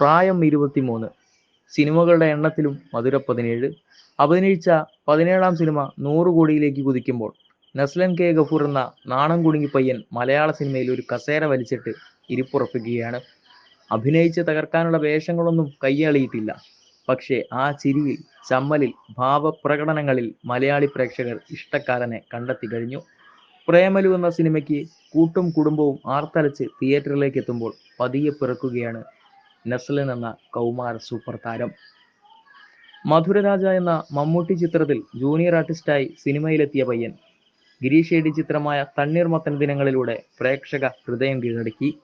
പ്രായം ഇരുപത്തിമൂന്ന്. സിനിമകളുടെ എണ്ണത്തിലും മധുര പതിനേഴ്. അഭിനയിച്ച പതിനേഴാം സിനിമ നൂറ് കോടിയിലേക്ക് കുതിക്കുമ്പോൾ നസ്ലൻ കെ ഗഫൂർ എന്ന നാണം കുടുങ്ങി പയ്യൻ മലയാള സിനിമയിൽ ഒരു കസേര വലിച്ചിട്ട് ഇരിപ്പുറപ്പിക്കുകയാണ്. അഭിനയിച്ച് തകർക്കാനുള്ള വേഷങ്ങളൊന്നും കയ്യാളിയിട്ടില്ല പക്ഷേ ആ ചിരിയിൽ ചമ്മലിൽ ഭാവപ്രകടനങ്ങളിൽ മലയാളി പ്രേക്ഷകർ ഇഷ്ടക്കാരനെ കണ്ടെത്തി കഴിഞ്ഞു. പ്രേമലു എന്ന സിനിമയ്ക്ക് കൂട്ടും കുടുംബവും ആർത്തലച്ച് തിയേറ്ററിലേക്ക് എത്തുമ്പോൾ പതിയെ പിറക്കുകയാണ് നസ്ലൻ എന്ന കൗമാര സൂപ്പർ താരം. മധുരരാജ എന്ന മമ്മൂട്ടി ചിത്രത്തിൽ ജൂനിയർ ആർട്ടിസ്റ്റായി സിനിമയിലെത്തിയ പയ്യൻ. ഗിരീഷ് ഏടി ചിത്രമായ തണ്ണീർമത്തൻ ദിനങ്ങളിലൂടെ പ്രേക്ഷക ഹൃദയം കീഴടക്കി.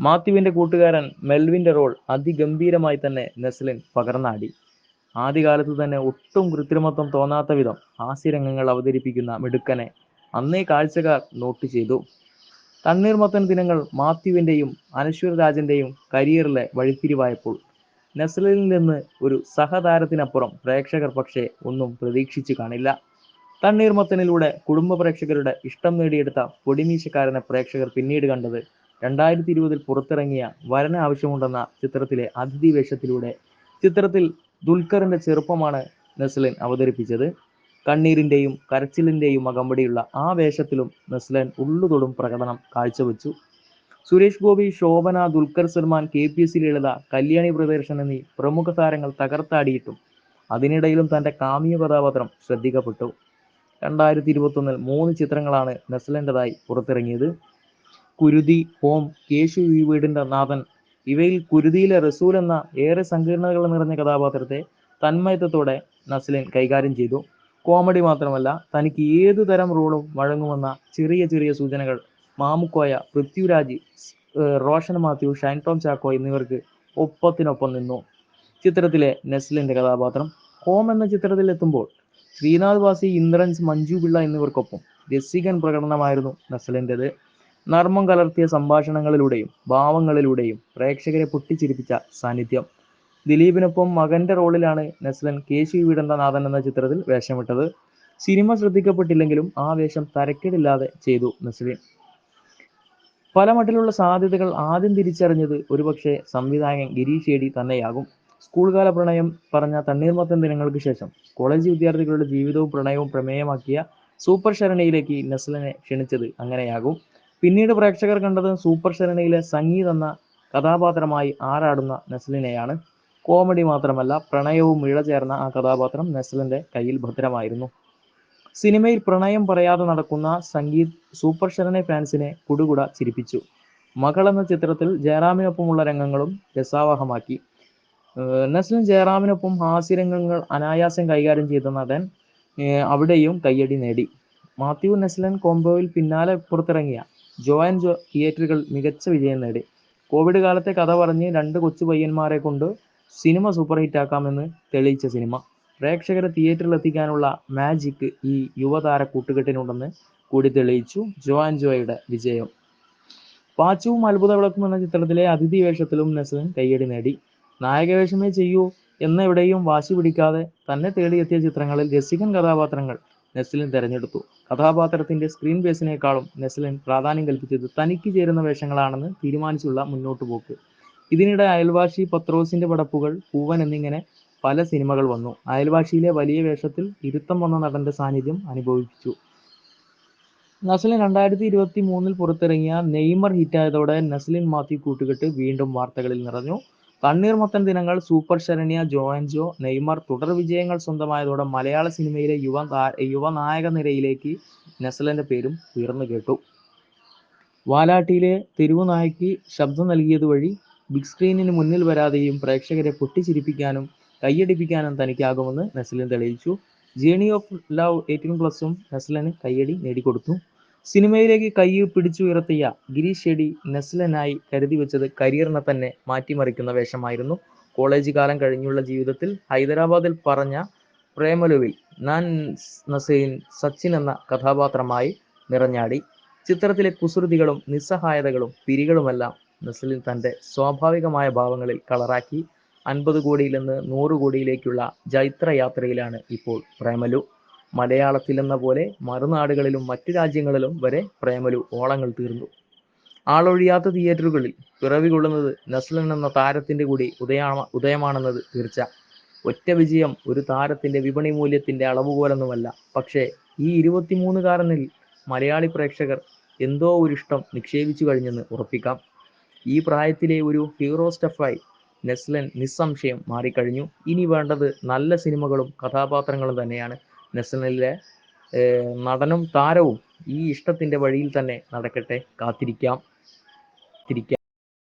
മാത്യുവിന്റെ കൂട്ടുകാരൻ മെൽവിന്റെ റോൾ അതിഗംഭീരമായി തന്നെ നെസ്ലിൻ പകർന്നാടി. ആദ്യകാലത്ത് തന്നെ ഒട്ടും കൃത്രിമത്വം തോന്നാത്ത വിധം ഹാസ്യരംഗങ്ങൾ അവതരിപ്പിക്കുന്ന മിടുക്കനെ അന്നേ കാഴ്ചക്കാർ നോട്ട് ചെയ്തു. തണ്ണീർമത്തൻ ദിനങ്ങൾ മാത്യുവിന്റെയും അനശ്വരരാജന്റെയും കരിയറിലെ വഴിത്തിരിവായപ്പോൾ നസ്ലിനിൽ നിന്ന് ഒരു സഹതാരത്തിനപ്പുറം പ്രേക്ഷകർ പക്ഷേ ഒന്നും പ്രതീക്ഷിച്ചു കാണില്ല. തണ്ണീർമത്തനിലൂടെ കുടുംബ പ്രേക്ഷകരുടെ ഇഷ്ടം നേടിയെടുത്ത പൊടിമീശക്കാരനെ പ്രേക്ഷകർ പിന്നീട് കണ്ടത് രണ്ടായിരത്തി ഇരുപതിൽ പുറത്തിറങ്ങിയ വരന ആവശ്യമുണ്ടെന്ന ചിത്രത്തിലെ അതിഥി വേഷത്തിലൂടെ. ചിത്രത്തിൽ ദുൽഖറിന്റെ ചെറുപ്പമാണ് നെസ്ലിൻ അവതരിപ്പിച്ചത്. കണ്ണീരിന്റെയും കരച്ചിലിന്റെയും അകമ്പടിയുള്ള ആ വേഷത്തിലും നസ്ലൻ ഉള്ളുതൊടും പ്രകടനം കാഴ്ചവെച്ചു. Suresh Gopi Shobana Dulquer Salmaan K P S Lalitha Kalyani Priyadarshan എന്നീ പ്രമുഖ താരങ്ങൾ തകർത്താടിയിട്ടും അതിനിടയിലും തന്റെ കാമിയ കഥാപാത്രം ശ്രദ്ധിക്കപ്പെട്ടു. രണ്ടായിരത്തി ഇരുപത്തൊന്നിൽ മൂന്ന് ചിത്രങ്ങളാണ് നസ്ലന്റെതായി പുറത്തിറങ്ങിയത്. കുരുതി ഹോം കേശു ഈ വീടിന്റെ നാഥൻ. ഇവയിൽ കുരുതിയിലെ റസൂൽ എന്ന ഏറെ സങ്കീർണതകൾ നിറഞ്ഞ കഥാപാത്രത്തെ തന്മയത്വത്തോടെ നസ്ലിൻ കൈകാര്യം ചെയ്തു. കോമഡി മാത്രമല്ല തനിക്ക് ഏതു തരം റോളും വഴങ്ങുമെന്ന ചെറിയ ചെറിയ സൂചനകൾ മാമുക്കോയ പൃഥ്വിരാജ് റോഷൻ മാത്യു ഷൈൻ ടോം ചാക്കോ എന്നിവർക്ക് ഒപ്പത്തിനൊപ്പം നിന്നു. ചിത്രത്തിലെ നെസ്ലിന്റെ കഥാപാത്രം ഹോം എന്ന ചിത്രത്തിൽ എത്തുമ്പോൾ ശ്രീനാഥ് വാസി ഇന്ദ്രൻസ് മഞ്ജു പിള്ള എന്നിവർക്കൊപ്പം രസികൻ പ്രകടനമായിരുന്നു നസലിന്റെത് നർമ്മം കലർത്തിയ സംഭാഷണങ്ങളിലൂടെയും ഭാവങ്ങളിലൂടെയും പ്രേക്ഷകരെ പൊട്ടിച്ചിരിപ്പിച്ച സാന്നിധ്യം. ദിലീപിനൊപ്പം മകന്റെ റോളിലാണ് നസ്ലൻ കേശി വീടണ്ട നാഥൻ എന്ന ചിത്രത്തിൽ വേഷമിട്ടത്. സിനിമ ശ്രദ്ധിക്കപ്പെട്ടില്ലെങ്കിലും ആ വേഷം തരക്കേടില്ലാതെ ചെയ്തു നസ്ലിൻ. പല മട്ടിലുള്ള സാധ്യതകൾ ആദ്യം തിരിച്ചറിഞ്ഞത് ഒരുപക്ഷെ സംവിധായകൻ ഗിരീഷ് ഏടി തന്നെയാകും. സ്കൂൾ കാല പ്രണയം പറഞ്ഞ തണ്ണീർമത്തൻ ദിനങ്ങൾക്ക് ശേഷം കോളേജ് വിദ്യാർത്ഥികളുടെ ജീവിതവും പ്രണയവും പ്രമേയമാക്കിയ സൂപ്പർ ശരണയിലേക്ക് നസ്ലിനെ ക്ഷണിച്ചത് അങ്ങനെയാകും. പിന്നീട് പ്രേക്ഷകർ കണ്ടത് സൂപ്പർ ശരണയിലെ സംഗീത് എന്ന കഥാപാത്രമായി ആറാടുന്ന നസ്ലിനെയാണ്. കോമഡി മാത്രമല്ല പ്രണയവും ഇഴചേർന്ന ആ കഥാപാത്രം നസ്ലിന്റെ കയ്യിൽ ഭദ്രമായിരുന്നു. സിനിമയിൽ പ്രണയം പറയാതെ നടക്കുന്ന സംഗീത് സൂപ്പർ ശരണെ ഫാൻസിനെ കുടുകുട ചിരിപ്പിച്ചു. മകൾ എന്ന ചിത്രത്തിൽ ജയറാമിനൊപ്പമുള്ള രംഗങ്ങളും രസാവഹമാക്കി. നസ്ലിൻ ജയറാമിനൊപ്പം ഹാസ്യരംഗങ്ങൾ അനായാസം കൈകാര്യം ചെയ്ത നടൻ അവിടെയും കയ്യടി നേടി. മാത്യു നസ്ലൻ കോംബോയിൽ പിന്നാലെ പുറത്തിറങ്ങിയ ജോ ആൻഡ് ജോ തിയേറ്ററുകൾ മികച്ച വിജയം നേടി. കോവിഡ് കാലത്തെ കഥ പറഞ്ഞ് രണ്ട് കൊച്ചു പയ്യന്മാരെ കൊണ്ട് സിനിമ സൂപ്പർ ഹിറ്റ് ആക്കാമെന്ന് തെളിയിച്ച സിനിമ. പ്രേക്ഷകരെ തിയേറ്ററിൽ എത്തിക്കാനുള്ള മാജിക് ഈ യുവതാര കൂട്ടുകെട്ടിനുണ്ടെന്ന് കൂടി തെളിയിച്ചു ജോ ആൻഡ് ജോയുടെ വിജയം. പാച്ചുവും അത്ഭുത വിളക്കും എന്ന ചിത്രത്തിലെ അതിഥി വേഷത്തിലും നസ്ലിൻ കയ്യടി നേടി. നായകവേഷമേ ചെയ്യൂ എന്നെവിടെയും വാശി പിടിക്കാതെ തന്നെ തേടിയെത്തിയ ചിത്രങ്ങളിൽ രസികൻ കഥാപാത്രങ്ങൾ നെസ്ലിൻ തിരഞ്ഞെടുത്തു. കഥാപാത്രത്തിന്റെ സ്ക്രീൻ ബേസിനേക്കാളും നെസ്ലിൻ പ്രാധാന്യം കൽപ്പിച്ചത് തനിക്ക് ചേരുന്ന വേഷങ്ങളാണെന്ന് തീരുമാനിച്ചുള്ള മുന്നോട്ട് പോക്ക് ഇതിനിടെ അയൽവാസി പത്രോസിന്റെ പടപ്പുകൾ പൂവൻ എന്നിങ്ങനെ പല സിനിമകൾ വന്നു. അയൽവാസിയിലെ വലിയ വേഷത്തിൽ ഇരുത്തം വന്ന നടന്റെ സാന്നിധ്യം അനുഭവിച്ചു. നസ്ലിൻ രണ്ടായിരത്തി ഇരുപത്തി മൂന്നിൽ പുറത്തിറങ്ങിയ നെയ്മർ ഹിറ്റായതോടെ നസ്ലിൻ മാത്യു കൂട്ടുകെട്ട് വീണ്ടും വാർത്തകളിൽ നിറഞ്ഞു. Kanneermathan Dinangal super Sharanya Jo and Jo Neymar തുടർ വിജയങ്ങൾ സ്വന്തമായതോടെ മലയാള സിനിമയിലെ യുവ യുവനായക നിരയിലേക്ക് നസ്ലിന്റെ പേരും ഉയർന്നു കേട്ടു. വാലാട്ടിയിലെ തെരുവുനായ്ക്ക് ശബ്ദം നൽകിയത് വഴി ബിഗ് സ്ക്രീനിന് മുന്നിൽ വരാതെയും പ്രേക്ഷകരെ പൊട്ടിച്ചിരിപ്പിക്കാനും കൈയടിപ്പിക്കാനും തനിക്കാകുമെന്ന് നസ്ലിൻ തെളിയിച്ചു. ജേണി ഓഫ് ലവ് എയ്റ്റീൻ പ്ലസും നസ്ലിന് കയ്യടി നേടിക്കൊടുത്തു. സിനിമയിലേക്ക് കൈ പിടിച്ചുയർത്തിയ ഗിരീഷ് ഷെഡി നസ്ലനായി കരുതി വെച്ചത് കരിയറിനെ തന്നെ മാറ്റിമറിക്കുന്ന വേഷമായിരുന്നു. കോളേജ് കാലം കഴിഞ്ഞുള്ള ജീവിതത്തിൽ ഹൈദരാബാദിൽ പറഞ്ഞ പ്രേമലുവിൽ നാൻ നസീൻ സച്ചിൻ എന്ന കഥാപാത്രമായി നിറഞ്ഞാടി. ചിത്രത്തിലെ കുസൃതികളും നിസ്സഹായതകളും പിരികളുമെല്ലാം നസ്ലിൻ തന്റെ സ്വാഭാവികമായ ഭാവങ്ങളിൽ കളറാക്കി അൻപത് കോടിയിൽ നിന്ന് നൂറ് കോടിയിലേക്കുള്ള ജൈത്രയാത്രയിലാണ് ഇപ്പോൾ പ്രേമലു. മലയാളത്തിലെന്ന പോലെ മറുനാടുകളിലും മറ്റു രാജ്യങ്ങളിലും വരെ പ്രേമലു ഓളങ്ങൾ തീർന്നു. ആളൊഴിയാത്ത തിയേറ്ററുകളിൽ പിറവി കൊള്ളുന്നത് എന്ന താരത്തിന്റെ കൂടി ഉദയമാ ഉദയമാണെന്നത് തീർച്ച. ഒറ്റ വിജയം ഒരു താരത്തിന്റെ വിപണി മൂല്യത്തിന്റെ അളവുകോലൊന്നുമല്ല. പക്ഷേ ഈ ഇരുപത്തിമൂന്നുകാരനിൽ മലയാളി പ്രേക്ഷകർ എന്തോ ഒരിഷ്ടം നിക്ഷേപിച്ചു കഴിഞ്ഞെന്ന് ഉറപ്പിക്കാം. ഈ പ്രായത്തിലെ ഒരു ഹീറോ സ്റ്റഫായി നെസ്ലൻ നിസ്സംശയം മാറിക്കഴിഞ്ഞു. ഇനി വേണ്ടത് നല്ല സിനിമകളും കഥാപാത്രങ്ങളും തന്നെയാണ്. നെസ്ലനിലെ നടനും താരവും ഈ ഇഷ്ടത്തിന്റെ വഴിയിൽ തന്നെ നടക്കട്ടെ. കാത്തിരിക്കാം. തിരിക്കാം.